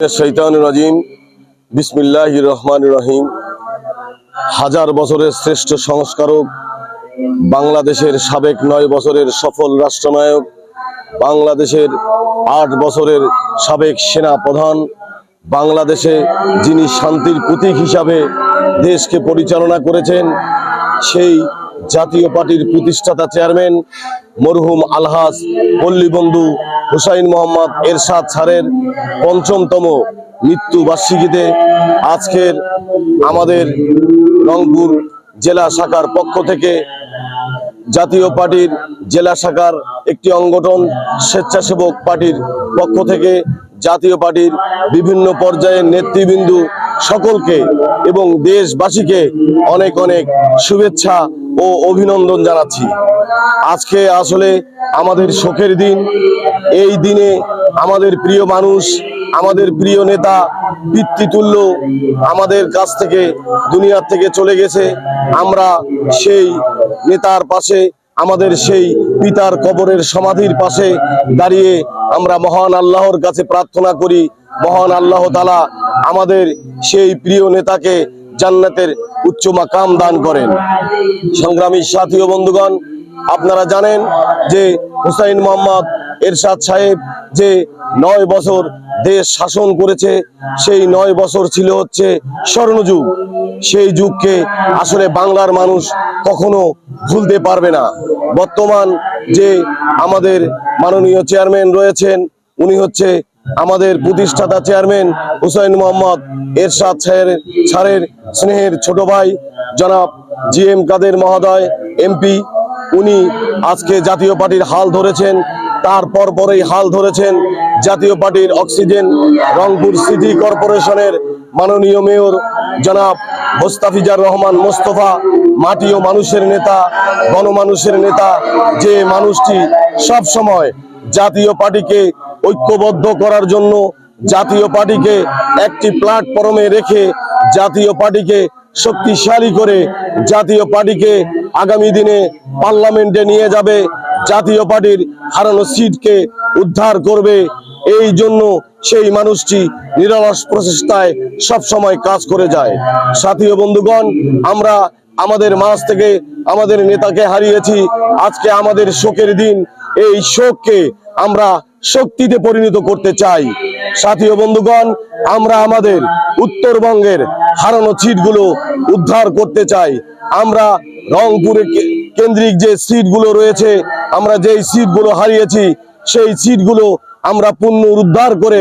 শৈতান রাজিম বিসমিল্লাহ রহমান রহিম। হাজার বছরের শ্রেষ্ঠ সংস্কারক, বাংলাদেশের সাবেক নয় বছরের সফল রাষ্ট্রনায়ক, বাংলাদেশের আট বছরের সাবেক সেনা প্রধান, বাংলাদেশে যিনি শান্তির প্রতীক হিসাবে দেশকে পরিচালনা করেছেন, সেই জাতীয় পার্টির প্রতিষ্ঠাতা চেয়ারম্যান মরহুম আলহাজ পল্লীবন্ধু হুসাইন মোহাম্মদ এরশাদ সারের পঞ্চমতম মৃত্যু বার্ষিকীতে আজকের আমাদের রংপুর জেলা শাখার পক্ষ থেকে জাতীয় পার্টির জেলা শাখার একটি অঙ্গঠন স্বেচ্ছাসেবক পার্টির পক্ষ থেকে জাতীয় পার্টির বিভিন্ন পর্যায়ের নেতৃবৃন্দ সকলকে এবং দেশবাসীকে অনেক অনেক শুভেচ্ছা ও অভিনন্দন জানাচ্ছি। আজকে আসলে আমাদের শোকের দিন এই দিনে আমাদের প্রিয় মানুষ, আমাদের প্রিয় নেতা পিতৃতুল্য আমাদের কাছ থেকে দুনিয়ার থেকে চলে গেছে। আমরা সেই নেতার পাশে, আমাদের সেই পিতার কবরের সমাধির পাশে দাঁড়িয়ে আমরা মহান আল্লাহর কাছে প্রার্থনা করি। মহান আল্লাহ তালা আমাদের সেই প্রিয় নেতাকে জান্নাতের উচ্চ মাকাম দান করেন। সংগ্রামী সাথী ও বন্ধুগণ, আপনারা জানেন যে হুসাইন মোহাম্মদ এরশাদ সাহেব যে নয় বছর দেশ শাসন করেছে, সেই নয় বছর ছিল হচ্ছে স্বর্ণযুগ। সেই যুগকে আসলে বাংলার মানুষ কখনো ভুলতে পারবে না। বর্তমান যে আমাদের মাননীয় চেয়ারম্যান রয়েছেন, উনি হচ্ছে আমাদের প্রতিষ্ঠাতা চেয়ারম্যান হুসাইন মোহাম্মদ এরশাদ স্যারের স্যারের স্নেহের ছোট ভাই জনাব জি এম কাদের মহোদয়, এমপি। উনি আজকে জাতীয় পার্টির হাল ধরেছেন। তারপর পরেই হাল ধরেছেন জাতীয় পার্টির অক্সিজেন রংপুর সিটি কর্পোরেশনের মাননীয় মেয়র জনাব মোস্তাফিজার রহমান মোস্তফা, মাটি ও মানুষের নেতা, গণমানুষের নেতা, যে মানুষটি সব সময় জাতীয় পার্টিকে ঐক্যবদ্ধ করার জন্য জাতীয় পার্টিকে একটি প্ল্যাটফর্মে রেখে জাতীয় পার্টিকে শক্তিশালী করে জাতীয় পার্টিকে আগামী দিনে পার্লামেন্টে নিয়ে যাবে। জাতীয় পার্টির হারানো সিটকে উদ্ধার করবে। এই জন্য সেই মানুষটি নিরলস প্রচেষ্টায় সব সময় কাজ করে যায়। সাথী বন্ধুগণ, আমরা আমাদের মাঝ থেকে আমাদের নেতাকে হারিয়েছি। আজকে আমাদের শোকের দিন। এই শোককে আমরা শক্তিতে পরিণত করতে চাই। সাথী বন্ধুগণ, আমরা আমাদের উত্তরবঙ্গের হারানো সিটগুলো উদ্ধার করতে চাই। আমরা রংপুরে কেন্দ্রিক যে সিটগুলো রয়েছে আমরা যেই সিটগুলো হারিয়েছি, সেই সিটগুলো আমরা পুনরুদ্ধার করে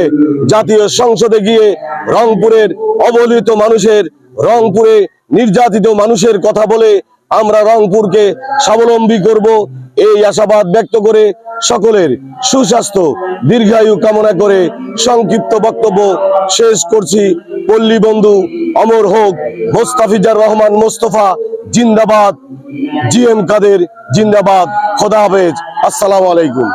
জাতীয় সংসদে গিয়ে রংপুরের অবহেলিত মানুষের, রংপুরে নির্যাতিত মানুষের কথা বলে আমরা রংপুরকে স্বাবলম্বী করব। এই আশাবাদ ব্যক্ত করে সকলের সুস্বাস্থ্য, দীর্ঘায়ু কামনা করে সংক্ষিপ্ত বক্তব্য শেষ করছি। পল্লী বন্ধু অমর হোক, মোস্তাফিজার রহমান মোস্তফা, জিন্দাবাদ। জি এম কাদের, জিন্দাবাদ। খোদা হাফেজ। আসসালামু আলাইকুম।